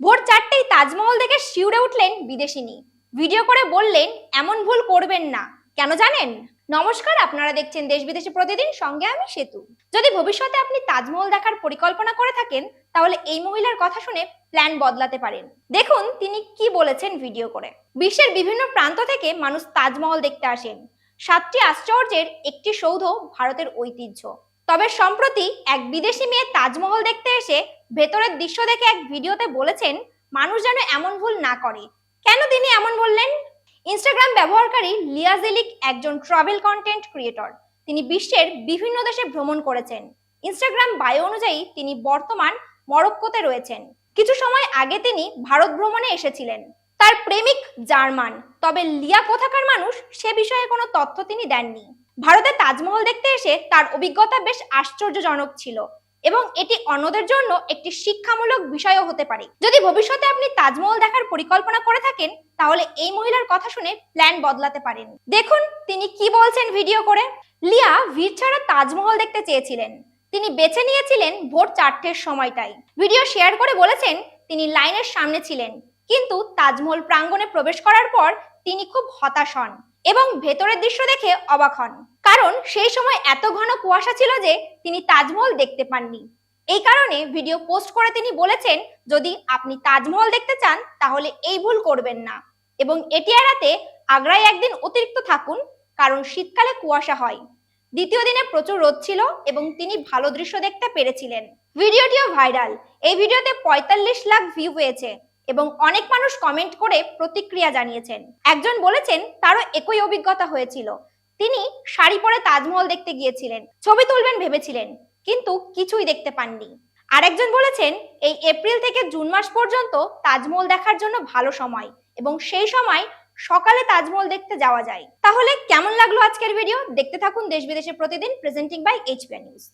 ভোর চারটেই তাজমহল দেখে শিউরে উঠলেন বিদেশিনী। ভিডিও করে বললেন, এমন ভুল করবেন না। কেন জানেন? নমস্কার, আপনারা দেখছেন দেশ বিদেশে প্রতিদিন। সঙ্গে আমি সেতু। যদি ভবিষ্যতে আপনি তাজমহল দেখার পরিকল্পনা করে থাকেন, তাহলে এই মহিলার কথা শুনে প্ল্যান বদলাতে পারেন। দেখুন, তিনি কি বলেছেন ভিডিও করে। বিশ্বের বিভিন্ন প্রান্ত থেকে মানুষ তাজমহল দেখতে আসেন। সাতটি আশ্চর্যের একটি সৌধ ভারতের ঐতিহ্য। তবে সম্প্রতি এক বিদেশি মেয়ে তাজমহল দেখতে এসে ভেতরের দৃশ্য দেখে এক ভিডিওতে বলেছেন, মানুষ যেন এমন ভুল না করে। কেন তিনি এমন বললেন? ইনস্টাগ্রাম ব্যবহারকারী লিয়াজেলিক একজন ট্রাভেল কন্টেন্ট ক্রিয়েটর তিনি বিশ্বের বিভিন্ন দেশে ভ্রমণ করেছেন। ইনস্টাগ্রাম বায়ো অনুযায়ী তিনি বর্তমান মরক্কোতে রয়েছেন। কিছু সময় আগে তিনি ভারত ভ্রমণে এসেছিলেন। তার প্রেমিক জার্মান। তবে লিয়া কোথাকার মানুষ সে বিষয়ে কোনো তথ্য তিনি দেননি। ভারতে তাজমহল দেখতে এসে তার অভিজ্ঞতা বেশ আশ্চর্যজনক ছিল এবং এটি অন্যদের জন্য একটি শিক্ষামূলক বিষয়ও হতে পারে। যদি ভবিষ্যতে আপনি তাজমহল দেখার পরিকল্পনা করে থাকেন, তাহলে এই মহিলার কথা শুনে প্ল্যান বদলাতে পারেন। দেখুন, তিনি কি বলছেন ভিডিও করে। লিয়া ভিড় ছাড়া তাজমহল দেখতে চেয়েছিলেন। তিনি বেছে নিয়েছিলেন ভোর চারটের সময়টাই। ভিডিও শেয়ার করে বলেছেন, তিনি লাইনের সামনে ছিলেন। কিন্তু তাজমহল প্রাঙ্গণে প্রবেশ করার পর তিনি খুব হতাশ হন এবং ভেতরের দৃশ্য দেখে অবাক হন। কারণ সেই সময় এত ঘন কুয়াশা ছিল যে তিনি তাজমহল দেখতে পাননি। এই কারণে ভিডিও পোস্ট করে তিনি বলেছেন, যদি আপনি তাজমহল দেখতে চান, তাহলে এই ভুল করবেন না। এবং এটি এড়াতে আগ্রায় একদিন অতিরিক্ত থাকুন, কারণ শীতকালে কুয়াশা হয়। দ্বিতীয় দিনে প্রচুর রোদ ছিল এবং তিনি ভালো দৃশ্য দেখতে পেরেছিলেন। ভিডিওটিও ভাইরাল। এই ভিডিওতে পঁয়তাল্লিশ লাখ ভিউ পেয়েছে এবং অনেক মানুষ কমেন্ট করে প্রতিক্রিয়া জানিয়েছেন। একজন বলেছেন, তারও একই অভিজ্ঞতা হয়েছিল। তিনি শাড়ি পরে তাজমহল দেখতে গিয়েছিলেন, ছবি তুলবেন ভেবেছিলেন, কিন্তু কিছুই দেখতে পাননি। আরেকজন বলেছেন, এই এপ্রিল থেকে জুন মাস পর্যন্ত তাজমহল দেখার জন্য ভালো সময় এবং সেই সময় সকালে তাজমহল দেখতে যাওয়া যায়। তাহলে কেমন লাগল আজকের ভিডিও দেখতে থাকুন দেশ বিদেশে প্রতিদিন প্রেজেন্টিং বাই এইচপিআর নিউজ